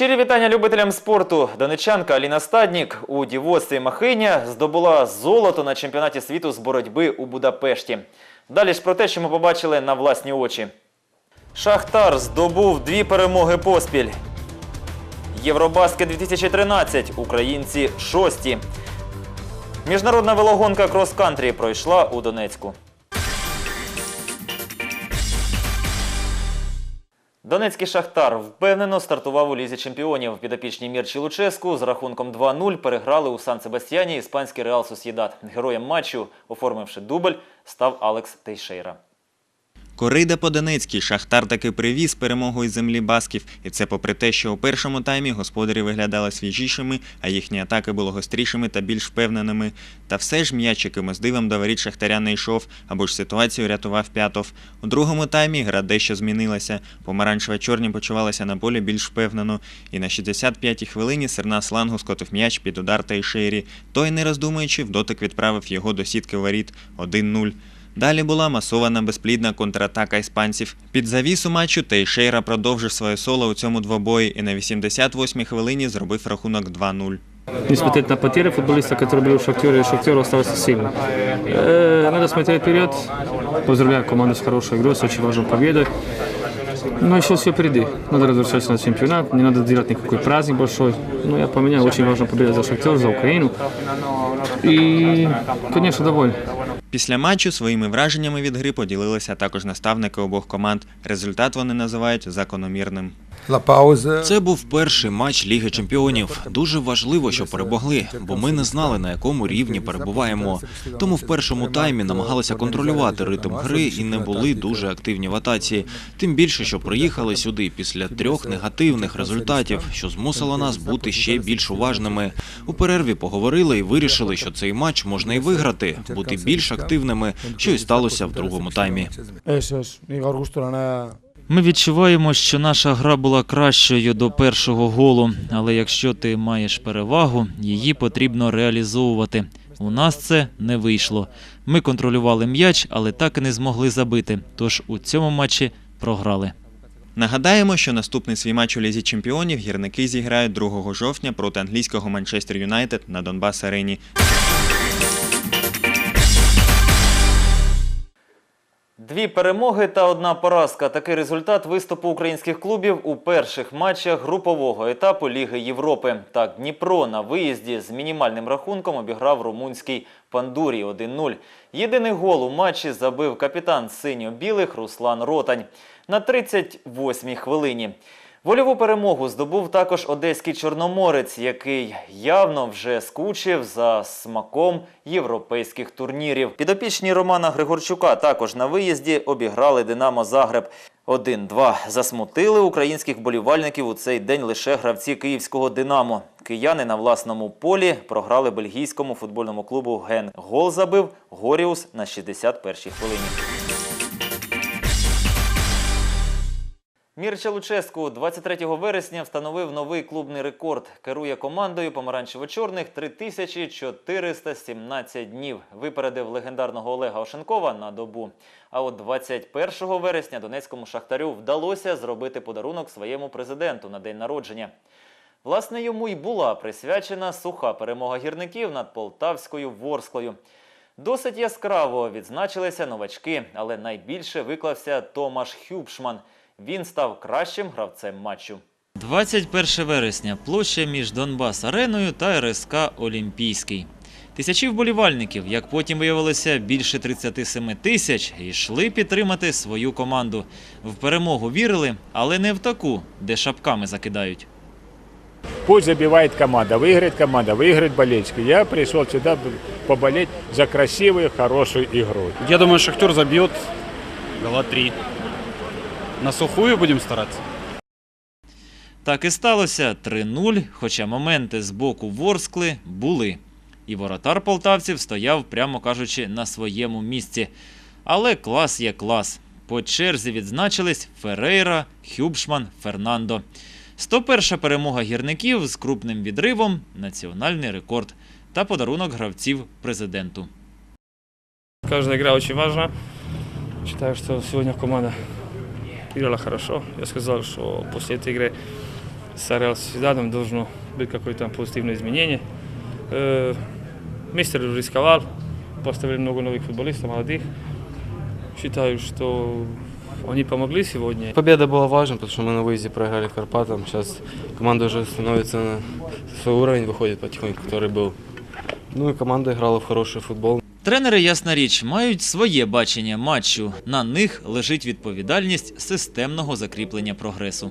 Щирі вітання любителям спорту. Донечанка Аліна Стаднік у дівоцтві Махиня здобула золото на чемпіонаті світу з боротьби у Будапешті. Далі ж про те, що ми побачили на власні очі. Шахтар здобув дві перемоги поспіль. Євробаскет 2013. Українці шості. Міжнародна велогонка крос-кантрі пройшла у Донецьку. Донецький Шахтар впевнено стартував у лізі чемпіонів. Підопічні Мірчі Луческу з рахунком 2-0 переграли у Сан-Себастьяні іспанський Реал Сосєдат. Героєм матчу, оформивши дубль, став Алекс Тейшейра. Корида по Донецькій Шахтар таки привіз перемогу із землі басків, і це попри те, що у першому таймі господарі виглядали свіжішими, а їхні атаки були гострішими та більш впевненими. Та все ж м'яч якимось дивом до воріт Шахтаря не йшов, або ж ситуацію рятував П'ятов. У другому таймі гра дещо змінилася. Помаранчево-чорні почувалися на полі більш впевнено, і на 65-й хвилині Серна Слангу скотив м'яч під удар Тейшері. Той, не роздумуючи, в дотик відправив його до сітки воріт 1-0. Далі була масована безплідна контратака іспанців. Під завісу матчу Тейшейра продовжив своє соло у цьому двобої і на 88-й хвилині зробив рахунок 2-0. Несмотря на потери футболиста, который был в Шахтере, Шахтер остался сильным. Э, Надо смотреть вперед. Поздравляю команду с хорошей игрой, с очень важной победой. Но еще все впереди. Надо возвращаться на чемпионат, не надо делать никакой праздник большой. Но я поменял, очень важная победа за Шахтер, за Украину. И, конечно, доволен. Після матчу своїми враженнями від гри поділилися також наставники обох команд. Результат вони називають закономірним. Це був перший матч Ліги Чемпіонів. Дуже важливо, що перемогли, бо ми не знали на якому рівні перебуваємо. Тому в першому таймі намагалися контролювати ритм гри і не були дуже активні в атаці. Тим більше, що приїхали сюди після трьох негативних результатів, що змусило нас бути ще більш уважними. У перерві поговорили і вирішили, що цей матч можна і виграти, бути більш активними, що і сталося в другому таймі. Ми відчуваємо, що наша гра була кращою до першого голу, але якщо ти маєш перевагу, її потрібно реалізовувати. У нас це не вийшло. Ми контролювали м'яч, але так і не змогли забити. Тож у цьому матчі програли. Нагадаємо, що наступний свій матч у Лізі Чемпіонів гірники зіграють 2 жовтня проти англійського Манчестер Юнайтед на Донбас Арені. Дві перемоги та одна поразка. Такий результат виступу українських клубів у перших матчах групового етапу Ліги Європи. Так, Дніпро на виїзді з мінімальним рахунком обіграв румунський Пандурі 1-0. Єдиний гол у матчі забив капітан синьо-білих Руслан Ротань на 38-й хвилині. Вольову перемогу здобув також одеський чорноморець, який явно вже скучив за смаком європейських турнірів. Підопічні Романа Григорчука також на виїзді обіграли Динамо Загреб. 1-2 засмутили українських болівальників у цей день лише гравці київського Динамо. Кияни на власному полі програли бельгійському футбольному клубу Ген. Гол забив Горіус на 61-й хвилині. Мірча Луческу 23 вересня встановив новий клубний рекорд. Керує командою помаранчево-чорних 3417 днів. Випередив легендарного Олега Ошенкова на добу. А от 21 вересня донецькому шахтарю вдалося зробити подарунок своєму президенту на день народження. Власне, йому й була присвячена суха перемога гірників над Полтавською Ворсклою. Досить яскраво відзначилися новачки, але найбільше виклався Томаш Хюбшман. Він став кращим гравцем матчу. 21 вересня площа між Донбас Ареною та РСК Олімпійський. Тисячі вболівальників, як потім виявилося, більше 37 тисяч, йшли підтримати свою команду. В перемогу вірили, але не в таку, де шапками закидають. Пусть забивает команда, выиграет команда, выиграет болельщики. Я пришел сюда поболеть за красивую, хорошую игру. Я думаю, Шахтер забьет гола три. На сухую будем стараться. Так і сталося 3-0, хоча моменти з боку Ворскли були. І воротар полтавців стояв, прямо кажучи, на своєму місці. Але клас є клас. По черзі відзначились Ферейра, Хюбшман, Фернандо. 101 перемога гірників з крупним відривом, національний рекорд та подарунок гравців президенту. Каждая игра очень важна. Считаю, что сегодня команда играла хорошо. Я сказал, что после этой игры с Реал Соседадом должно быть какое-то позитивное изменение. Э, Мистер рисковал, поставили много новых футболистов, молодых. Считаю, что они помогли сегодня. Победа была важна, потому что мы на выезде проиграли Карпатам. Сейчас команда уже становится на свой уровень, выходит потихоньку, который был. Ну и команда играла в хороший футбол. Тренери, ясна річ, мають своє бачення матчу. На них лежить відповідальність системного закріплення прогресу.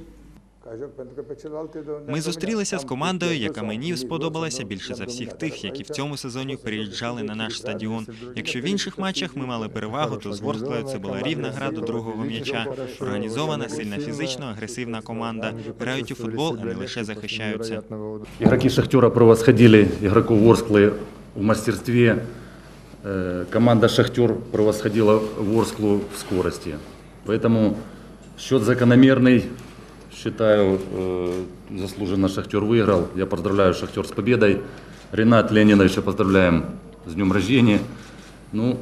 Ми зустрілися з командою, яка мені сподобалася більше за всіх тих, які в цьому сезоні переїжджали на наш стадіон. Якщо в інших матчах ми мали перевагу, то з Ворсклою це була рівна гра до другого м'яча. Організована, сильна фізично, агресивна команда. Грають у футбол, а не лише захищаються. Игроки «Шахтера» превосходили игроков Ворсклы в мастерстве. Э, Команда «Шахтер» превосходила Ворсклу в скорости. Поэтому счет закономерный. Считаю, э, заслуженно «Шахтер» выиграл. Я поздравляю «Шахтер» с победой. Ренат Леонидовича поздравляем с днем рождения. Ну,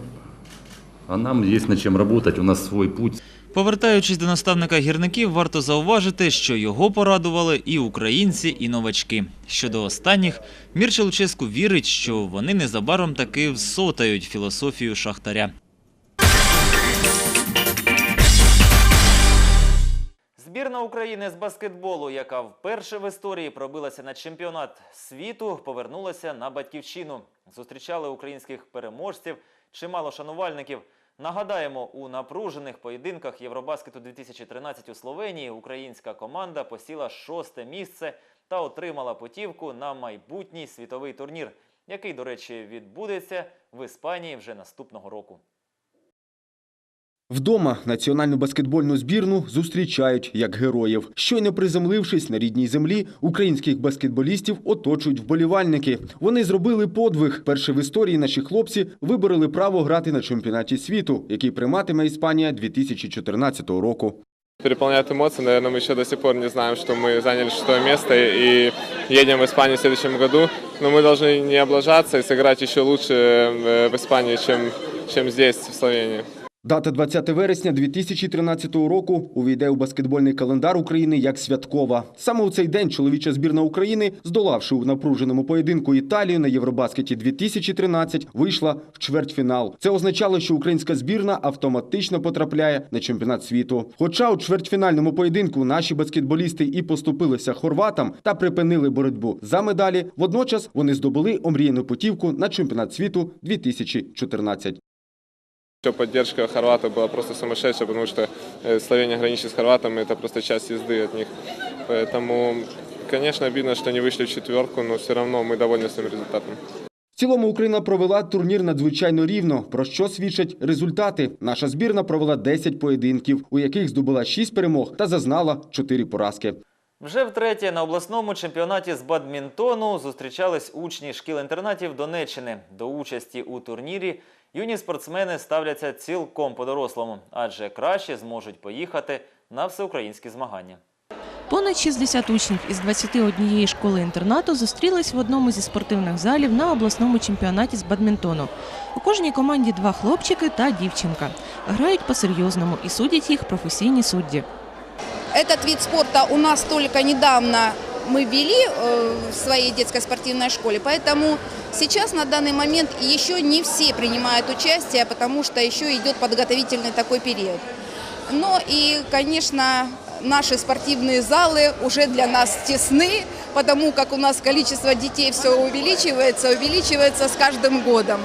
а нам есть над чем работать. У нас свой путь. Повертаючись до наставника гірників, варто зауважити, що його порадували і українці, і новачки. Щодо останніх, Мірча Луческу вірить, що вони незабаром таки всотають філософію шахтаря. Збірна України з баскетболу, яка вперше в історії пробилася на чемпіонат світу, повернулася на батьківщину. Зустрічали українських переможців, чимало шанувальників. Нагадаємо, у напружених поєдинках Євробаскету 2013 у Словенії українська команда посіла шосте місце та отримала путівку на майбутній світовий турнір, який, до речі, відбудеться в Іспанії вже наступного року. Вдома національну баскетбольну збірну зустрічають як героїв. Щойно приземлившись на рідній землі, українських баскетболістів оточують вболівальники. Вони зробили подвиг. Перші в історії наші хлопці вибороли право грати на чемпіонаті світу, який прийматиме Іспанія 2014 року. Переполняют эмоции. Наверное, мы еще до сих пор не знаем, что мы заняли шестое место и едем в Испанию в следующем году. Но мы должны не облажаться и сыграть еще лучше э, в Испании, чем, чем здесь, в Словении. Дата 20 вересня 2013 року увійде у баскетбольний календар України як святкова. Саме у цей день чоловіча збірна України, здолавши у напруженому поєдинку Італію на Євробаскеті 2013, вийшла в чвертьфінал. Це означало, що українська збірна автоматично потрапляє на чемпіонат світу. Хоча у чвертьфінальному поєдинку наші баскетболісти і поступилися хорватам та припинили боротьбу за медалі, водночас вони здобули омріяну путівку на чемпіонат світу 2014 Еще поддержка хорватов была просто сумасшедшая, потому что э, Словения граничит с хорватами, это просто часть езды от них. Поэтому, конечно, обидно, что не вышли в четверку, но все равно мы довольны своим результатом. В цілому Україна провела турнір надзвичайно рівно, про що свідчать результати. Наша збірна провела 10 поєдинків, у яких здобула 6 перемог та зазнала 4 поразки. Вже втретє на обласному чемпіонаті з бадмінтону зустрічались учні шкіл-інтернатів Донеччини. До участі у турнірі юні спортсмени ставляться цілком по-дорослому, адже краще зможуть поїхати на всеукраїнські змагання. Понад 60 учнів із 21 школи-інтернату зустрілись в одному зі спортивних залів на обласному чемпіонаті з бадмінтону. У кожній команді два хлопчики та дівчинка. Грають по-серйозному і судять їх професійні судді. Этот вид спорта у нас только недавно мы ввели э, в своей детской спортивной школе, поэтому сейчас на данный момент еще не все принимают участие, потому что еще идет подготовительный такой период. Но и, конечно, наши спортивные залы уже для нас тесны, потому как у нас количество детей все увеличивается, увеличивается с каждым годом.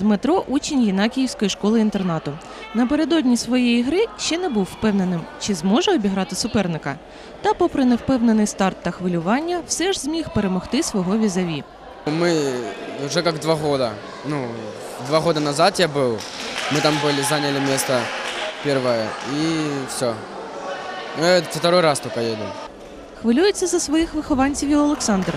Дмитро учень Єнакіївської школи-інтернату. Напередодні своєї гри ще не був впевненим, чи зможе обіграти суперника. Та, попри невпевнений старт та хвилювання, все ж зміг перемогти свого візаві. Мы уже как два года. Ну, два года назад я был. Мы там были, заняли место первое. И все. Я второй раз только еду. Хвилюється за своїх вихованців і Олександр.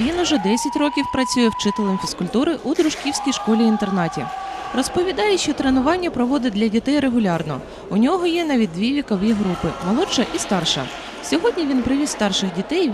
Він уже 10 років працює вчителем фізкультури у дружківській школі-інтернаті. Розповідає, що тренування проводить для дітей регулярно. У нього є навіть дві вікові групи молодша і старша. Сьогодні він привіз старших дітей